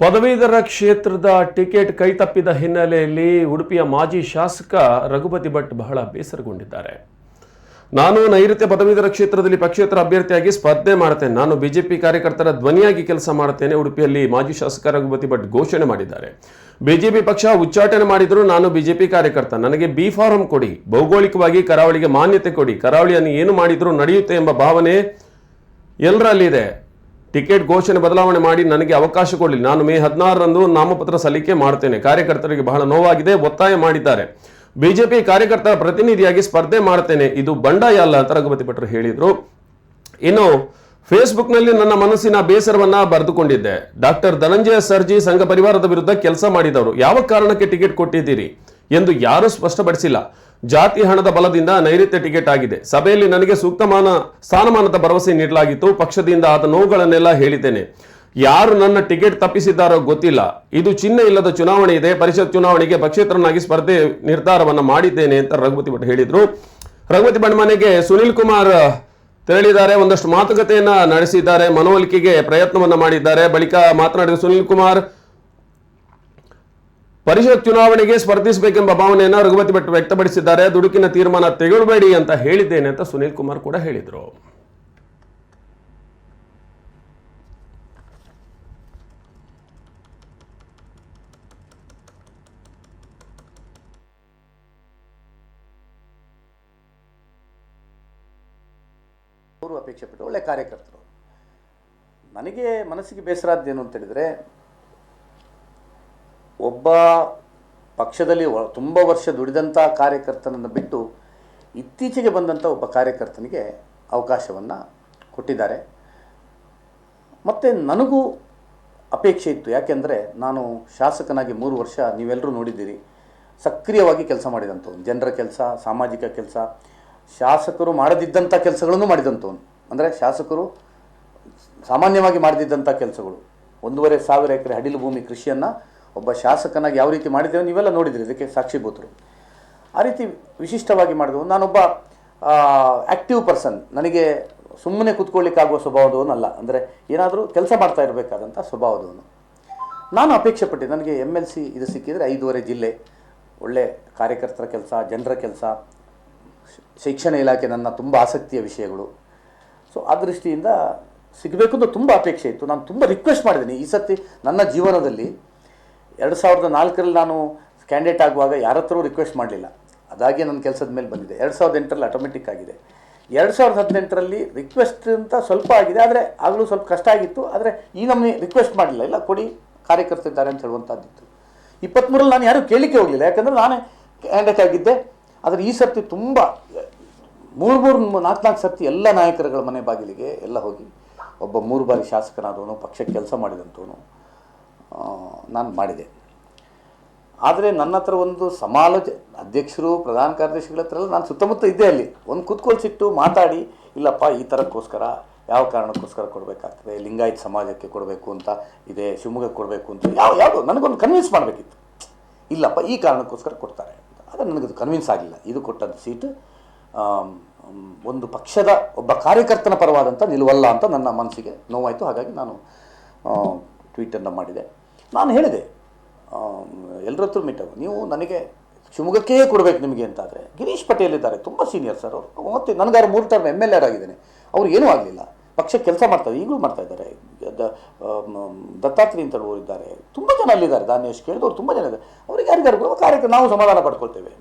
ಪದವೀಧರ ಕ್ಷೇತ್ರದ ಟಿಕೆಟ್ ಕೈತಪ್ಪಿದ ಹಿನ್ನೆಲೆಯಲ್ಲಿ ಉಡುಪಿಯ ಮಾಜಿ ಶಾಸಕ ರಘುಪತಿ ಭಟ್ ಬಹಳ ಬೇಸರಗೊಂಡಿದ್ದಾರೆ. ನಾನು ನೈಋತ್ಯ ಪದವೀಧರ ಕ್ಷೇತ್ರದಲ್ಲಿ ಪಕ್ಷೇತರ ಅಭ್ಯರ್ಥಿಯಾಗಿ ಸ್ಪರ್ಧೆ ಮಾಡ್ತೇನೆ. ನಾನು ಬಿಜೆಪಿ ಕಾರ್ಯಕರ್ತರ ಧ್ವನಿಯಾಗಿ ಕೆಲಸ ಮಾಡ್ತೇನೆ. ಉಡುಪಿಯಲ್ಲಿ ಮಾಜಿ ಶಾಸಕ ರಘುಪತಿ ಭಟ್ ಘೋಷಣೆ ಮಾಡಿದ್ದಾರೆ. ಬಿಜೆಪಿ ಪಕ್ಷ ಉಚ್ಚಾಟನೆ ಮಾಡಿದರೂ ನಾನು ಬಿಜೆಪಿ ಕಾರ್ಯಕರ್ತ. ನನಗೆ ಬಿ ಫಾರಂ ಕೊಡಿ. ಭೌಗೋಳಿಕವಾಗಿ ಕರಾವಳಿಗೆ ಮಾನ್ಯತೆ ಕೊಡಿ. ಕರಾವಳಿಯನ್ನು ಏನು ಮಾಡಿದರೂ ನಡೆಯುತ್ತೆ ಎಂಬ ಭಾವನೆ ಎಲ್ಲರಲ್ಲಿದೆ ಟಿಕೆಟ್ ಘೋಷಣೆ ಬದಲಾವಣೆ ಮಾಡಿ ನನಗೆ ಅವಕಾಶ ಕೊಡಲಿ. ನಾನು ಮೇ ಹದಿನಾರರಂದು ನಾಮಪತ್ರ ಸಲ್ಲಿಕೆ ಮಾಡ್ತೇನೆ. ಕಾರ್ಯಕರ್ತರಿಗೆ ಬಹಳ ನೋವಾಗಿದೆ, ಒತ್ತಾಯ ಮಾಡಿದ್ದಾರೆ. ಬಿಜೆಪಿ ಕಾರ್ಯಕರ್ತರ ಪ್ರತಿನಿಧಿಯಾಗಿ ಸ್ಪರ್ಧೆ ಮಾಡ್ತೇನೆ. ಇದು ಬಂಡಾಯ ಅಲ್ಲ ಅಂತ ರಘುಪತಿ ಭಟ್ರು ಹೇಳಿದರು. ಇನ್ನು ಫೇಸ್ಬುಕ್ನಲ್ಲಿ ನನ್ನ ಮನಸ್ಸಿನ ಬೇಸರವನ್ನ ಬರೆದುಕೊಂಡಿದ್ದೆ. ಡಾಕ್ಟರ್ ಧನಂಜಯ ಸರ್ಜಿ ಸಂಘ ಪರಿವಾರದ ವಿರುದ್ಧ ಕೆಲಸ ಮಾಡಿದವರು. ಯಾವ ಕಾರಣಕ್ಕೆ ಟಿಕೆಟ್ ಕೊಟ್ಟಿದ್ದೀರಿ? ಎಂದು ಯಾರೂ ಸ್ಪಷ್ಟಪಡಿಸಿಲ್ಲ. ಜಾತಿ ಹಣದ ಬಲದಿಂದ ನೈರುತ್ಯ ಟಿಕೆಟ್ ಆಗಿದೆ. ಸಭೆಯಲ್ಲಿ ನನಗೆ ಸೂಕ್ತಮಾನ ಸ್ಥಾನಮಾನದ ಭರವಸೆ ನೀಡಲಾಗಿತ್ತು. ಪಕ್ಷದಿಂದ ಆದ ನೋವುಗಳನ್ನೆಲ್ಲ ಹೇಳಿದ್ದೇನೆ. ಯಾರು ನನ್ನ ಟಿಕೆಟ್ ತಪ್ಪಿಸಿದ್ದಾರೋ ಗೊತ್ತಿಲ್ಲ. ಇದು ಚಿಹ್ನೆ ಇಲ್ಲದ ಚುನಾವಣೆ ಇದೆ. ಪರಿಷತ್ ಚುನಾವಣೆಗೆ ಪಕ್ಷೇತರನಾಗಿ ಸ್ಪರ್ಧೆ ನಿರ್ಧಾರವನ್ನು ಮಾಡಿದ್ದೇನೆ ಅಂತ ರಘುಪತಿ ಭಟ್ ಹೇಳಿದ್ರು. ರಘುಪತಿ ಭಟ್ ಮನೆಗೆ ಸುನಿಲ್ ಕುಮಾರ್ ತೆರಳಿದ್ದಾರೆ. ಒಂದಷ್ಟು ಮಾತುಕತೆಯನ್ನ ನಡೆಸಿದ್ದಾರೆ. ಮನವೊಲಿಕೆಗೆ ಪ್ರಯತ್ನವನ್ನು ಮಾಡಿದ್ದಾರೆ. ಬಳಿಕ ಮಾತನಾಡಿದ ಸುನಿಲ್ ಕುಮಾರ್ ಪರಿಷತ್ ಚುನಾವಣೆಗೆ ಸ್ಪರ್ಧಿಸಬೇಕೆಂಬ ಭಾವನೆಯನ್ನು ರಘುಪತಿ ಭಟ್ ವ್ಯಕ್ತಪಡಿಸಿದ್ದಾರೆ. ದುಡುಕಿನ ತೀರ್ಮಾನ ತೆಗೊಳ್ಬೇಡಿ ಅಂತ ಹೇಳಿದ್ದೇನೆ ಅಂತ ಸುನೀಲ್ ಕುಮಾರ್ ಕೂಡ ಹೇಳಿದರು. ಅಪೇಕ್ಷೆ ಪಟ್ಟು ಒಳ್ಳೆ ಕಾರ್ಯಕರ್ತರು. ನನಗೆ ಮನಸ್ಸಿಗೆ ಬೇಸರಾದ್ದೇನು ಅಂತ ಹೇಳಿದರೆ ಒಬ್ಬ ಪಕ್ಷದಲ್ಲಿ ತುಂಬ ವರ್ಷ ದುಡಿದಂಥ ಕಾರ್ಯಕರ್ತನನ್ನು ಬಿಟ್ಟು ಇತ್ತೀಚೆಗೆ ಬಂದಂಥ ಒಬ್ಬ ಕಾರ್ಯಕರ್ತನಿಗೆ ಅವಕಾಶವನ್ನು ಕೊಟ್ಟಿದ್ದಾರೆ. ಮತ್ತು ನನಗೂ ಅಪೇಕ್ಷೆ ಇತ್ತು. ಯಾಕೆಂದರೆ ನಾನು ಶಾಸಕನಾಗಿ ಮೂರು ವರ್ಷ ನೀವೆಲ್ಲರೂ ನೋಡಿದ್ದೀರಿ. ಸಕ್ರಿಯವಾಗಿ ಕೆಲಸ ಮಾಡಿದಂಥವ್ನು. ಜನರ ಕೆಲಸ, ಸಾಮಾಜಿಕ ಕೆಲಸ, ಶಾಸಕರು ಮಾಡದಿದ್ದಂಥ ಕೆಲಸಗಳನ್ನು ಮಾಡಿದಂಥವ್ನು. ಅಂದರೆ ಶಾಸಕರು ಸಾಮಾನ್ಯವಾಗಿ ಮಾಡದಿದ್ದಂಥ ಕೆಲಸಗಳು. ಒಂದೂವರೆ ಸಾವಿರ ಎಕರೆ ಹಡಿಲು ಭೂಮಿ ಕೃಷಿಯನ್ನು ಒಬ್ಬ ಶಾಸಕನಾಗಿ ಯಾವ ರೀತಿ ಮಾಡಿದ್ದೇವೆ ನೀವೆಲ್ಲ ನೋಡಿದ್ರಿ, ಇದಕ್ಕೆ ಸಾಕ್ಷಿಭೂತರು ಆ ರೀತಿ ವಿಶಿಷ್ಟವಾಗಿ ಮಾಡಿದವು. ನಾನೊಬ್ಬ ಆ್ಯಕ್ಟಿವ್ ಪರ್ಸನ್ ನನಗೆ ಸುಮ್ಮನೆ ಕೂತ್ಕೊಳ್ಳಿಕ್ಕಾಗುವ ಸ್ವಭಾವದವನಲ್ಲ. ಅಂದರೆ ಏನಾದರೂ ಕೆಲಸ ಮಾಡ್ತಾ ಇರಬೇಕಾದಂಥ ಸ್ವಭಾವದವನು. ನಾನು ಅಪೇಕ್ಷೆ ಪಟ್ಟೆ ನನಗೆ ಎಂ ಎಲ್ ಸಿ ಇದು ಸಿಕ್ಕಿದರೆ ಐದೂವರೆ ಜಿಲ್ಲೆ. ಒಳ್ಳೆ ಕಾರ್ಯಕರ್ತರ ಕೆಲಸ, ಜನರ ಕೆಲಸ, ಶಿಕ್ಷಣ ಇಲಾಖೆ ನನ್ನ ತುಂಬ ಆಸಕ್ತಿಯ ವಿಷಯಗಳು. ಸೊ ಆ ದೃಷ್ಟಿಯಿಂದ ಸಿಗಬೇಕು ಅಂತ ತುಂಬ ಅಪೇಕ್ಷೆ ಇತ್ತು. ನಾನು ತುಂಬ ರಿಕ್ವೆಸ್ಟ್ ಮಾಡಿದ್ದೀನಿ. ಈ ಸತಿ ನನ್ನ ಜೀವನದಲ್ಲಿ ಎರಡು ಸಾವಿರದ ನಾಲ್ಕರಲ್ಲಿ ನಾನು ಕ್ಯಾಂಡಿಡೇಟ್ ಆಗುವಾಗ ಯಾರ ಹತ್ರವೂ ರಿಕ್ವೆಸ್ಟ್ ಮಾಡಲಿಲ್ಲ. ಅದಾಗಿ ನನ್ನ ಕೆಲಸದ ಮೇಲೆ ಬಂದಿದೆ. ಎರಡು ಸಾವಿರದ ಎಂಟರಲ್ಲಿ ಆಟೋಮೆಟಿಕ್ ಆಗಿದೆ. ಎರಡು ಸಾವಿರದ ಹದಿನೆಂಟರಲ್ಲಿ ರಿಕ್ವೆಸ್ಟ್ ಅಂತ ಸ್ವಲ್ಪ ಆಗಿದೆ, ಆದರೆ ಆಗಲೂ ಸ್ವಲ್ಪ ಕಷ್ಟ ಆಗಿತ್ತು. ಆದರೆ ಈ ನಮ್ಮನೆ ರಿಕ್ವೆಸ್ಟ್ ಮಾಡಲಿಲ್ಲ. ಇಲ್ಲ, ಕೊಡಿ ಕಾರ್ಯಕರ್ತರಿದ್ದಾರೆ ಅಂತ ಹೇಳುವಂಥದ್ದಿತ್ತು ಇಪ್ಪತ್ತ್ಮೂರಲ್ಲಿ ನಾನು ಯಾರೂ ಕೇಳಿಕೆ ಹೋಗಲಿಲ್ಲ. ಯಾಕಂದರೆ ನಾನೇ ಕ್ಯಾಂಡಿಡೇಟ್ ಆಗಿದ್ದೆ. ಆದರೆ ಈ ಸರ್ತಿ ತುಂಬ, ಮೂರು ಮೂರು, ನಾಲ್ಕು ನಾಲ್ಕು ಸರ್ತಿ ಎಲ್ಲ ನಾಯಕರುಗಳ ಮನೆ ಬಾಗಿಲಿಗೆ ಎಲ್ಲ ಹೋಗಿ, ಒಬ್ಬ ಮೂರು ಬಾರಿ ಶಾಸಕನಾದವನು, ಪಕ್ಷಕ್ಕೆ ಕೆಲಸ ಮಾಡಿದಂಥವನು ನಾನು ಮಾಡಿದೆ. ಆದರೆ ನನ್ನ ಹತ್ರ ಒಂದು ಸಮಾಲೋಚ, ಅಧ್ಯಕ್ಷರು, ಪ್ರಧಾನ ಕಾರ್ಯದರ್ಶಿಗಳ ಹತ್ರ ಎಲ್ಲ ನಾನು ಸುತ್ತಮುತ್ತ ಇದ್ದೆ ಅಲ್ಲಿ. ಒಂದು ಕುತ್ಕೊಳ್ಸಿಟ್ಟು ಮಾತಾಡಿ, ಇಲ್ಲಪ್ಪ, ಈ ಥರಕ್ಕೋಸ್ಕರ ಯಾವ ಕಾರಣಕ್ಕೋಸ್ಕರ ಕೊಡಬೇಕಾಗ್ತದೆ, ಲಿಂಗಾಯತ್ ಸಮಾಜಕ್ಕೆ ಕೊಡಬೇಕು ಅಂತ, ಇದೆ ಶಿವಮೊಗ್ಗ ಕೊಡಬೇಕು ಅಂತ, ಯಾವ, ಯಾವುದು, ನನಗೊಂದು ಕನ್ವಿನ್ಸ್ ಮಾಡಬೇಕಿತ್ತು. ಇಲ್ಲಪ್ಪ, ಈ ಕಾರಣಕ್ಕೋಸ್ಕರ ಕೊಡ್ತಾರೆ ಆದರೆ ನನಗದು ಕನ್ವಿನ್ಸ್ ಆಗಲಿಲ್ಲ ಇದು ಕೊಟ್ಟದ್ದು ಸೀಟ್ ಒಂದು ಪಕ್ಷದ ಒಬ್ಬ ಕಾರ್ಯಕರ್ತನ ಪರವಾದಂಥ ನಿಲುವಲ್ಲ ಅಂತ ನನ್ನ ಮನಸ್ಸಿಗೆ ನೋವಾಯಿತು. ಹಾಗಾಗಿ ನಾನು ಟ್ವೀಟನ್ನು ಮಾಡಿದೆ. ನಾನು ಹೇಳಿದೆ ಎಲ್ಲರ ಹತ್ರ ಮೀಟ್ ನೀವು ನನಗೆ ಶಿವಮೊಗ್ಗಕ್ಕೇ ಕೊಡಬೇಕು ನಿಮಗೆ ಅಂತಾದರೆ, ಗಿರೀಶ್ ಪಟೇಲ್ ಇದ್ದಾರೆ, ತುಂಬ ಸೀನಿಯರ್ ಸರ್ ಅವರು. ಮತ್ತೆ ನನಗಾರು ಮೂರು ಟರ್ಮ್ ಎಂ ಎಲ್ ಎರ್ ಆಗಿದ್ದೇನೆ. ಅವ್ರು ಏನೂ ಆಗಲಿಲ್ಲ. ಪಕ್ಷ ಕೆಲಸ ಮಾಡ್ತಾರೆ, ಈಗಲೂ ಮಾಡ್ತಾ ಇದ್ದಾರೆ. ದತ್ತಾತ್ರಿ ಅಂತ ಇದ್ದಾರೆ. ತುಂಬ ಜನ ಅಲ್ಲಿದ್ದಾರೆ ದಾನೇಶ್ ಕೇಳಿದವ್ರು ತುಂಬ ಜನ ಇದ್ದಾರೆ. ಅವ್ರಿಗೆ ಯಾರಿಗಾರು ಕಾರ್ಯಕ್ರಮ, ನಾವು ಸಮಾಧಾನ ಪಡ್ಕೊಳ್ತೇವೆ.